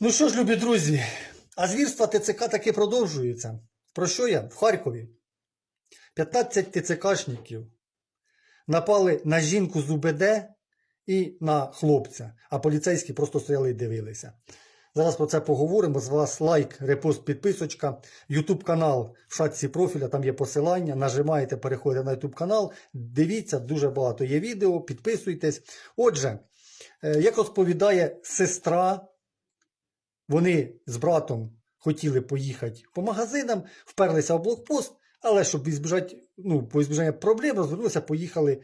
Ну що ж, любі друзі, а звірства ТЦК таки продовжуються. Про що я? В Харкові. 15 ТЦКшників напали на жінку з УБД і на хлопця, а поліцейські просто стояли і дивилися. Зараз про це поговоримо. З вас лайк, репост, підписочка. Ютуб канал в шатці профіля, там є посилання. Нажимаєте, переходите на Ютуб канал. Дивіться, дуже багато є відео, підписуйтесь. Отже, е, як розповідає сестра вони з братом хотіли поїхати по магазинам, вперлися в блокпост, але щоб ізбіжати, ну, по ізбіжання проблем, розвернулися, поїхали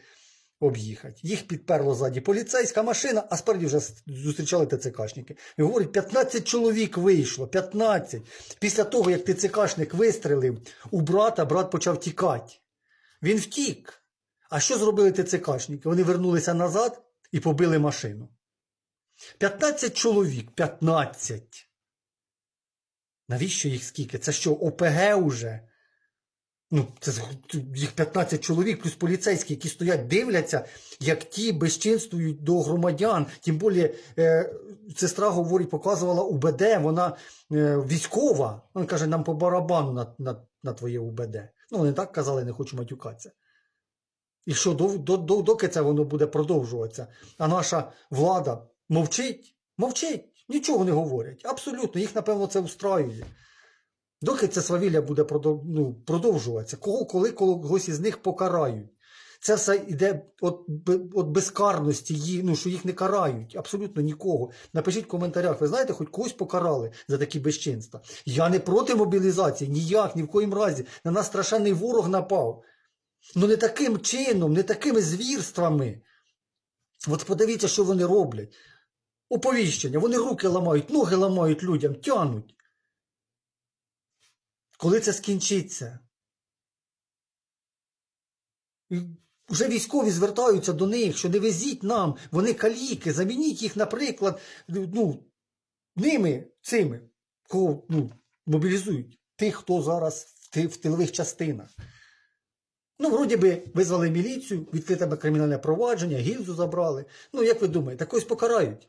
об'їхати. Їх підперло ззаді поліцейська машина, а спереді вже зустрічали ТЦКшники. І говорять, 15 чоловік вийшло, 15. Після того, як ТЦКшник вистрелив у брата, брат почав тікати. Він втік. А що зробили ТЦКшники? Вони вернулися назад і побили машину. 15 чоловік, 15. Навіщо їх скільки? Це що, ОПГ уже? Ну, це їх 15 чоловік, плюс поліцейські, які стоять, дивляться, як ті безчинствують до громадян. Тим більше, е, сестра говорить, показувала УБД, вона е, військова. Вона каже, нам по барабану на, на, на твоє УБД. Ну, вони так казали, не хочу матюкатися. І що, до, до, до, доки це воно буде продовжуватися? А наша влада мовчить, мовчить, нічого не говорять. Абсолютно, їх, напевно, це устраює. Доки це свавілля буде ну, продовжуватися, кого, коли когось із них покарають. Це все йде от, от безкарності, ну, що їх не карають, абсолютно нікого. Напишіть в коментарях, ви знаєте, хоч когось покарали за такі безчинства. Я не проти мобілізації, ніяк, ні в коїм разі. На нас страшенний ворог напав. Ну не таким чином, не такими звірствами. От подивіться, що вони роблять. Оповіщення, вони руки ламають, ноги ламають людям, тянуть. Коли це скінчиться? Вже військові звертаються до них, що не везіть нам, вони каліки, замініть їх, наприклад, ну, ними, цими, кого ну, мобілізують, тих, хто зараз в, тилових частинах. Ну, вроді би, визвали міліцію, відкрите кримінальне провадження, гільзу забрали. Ну, як ви думаєте, когось покарають?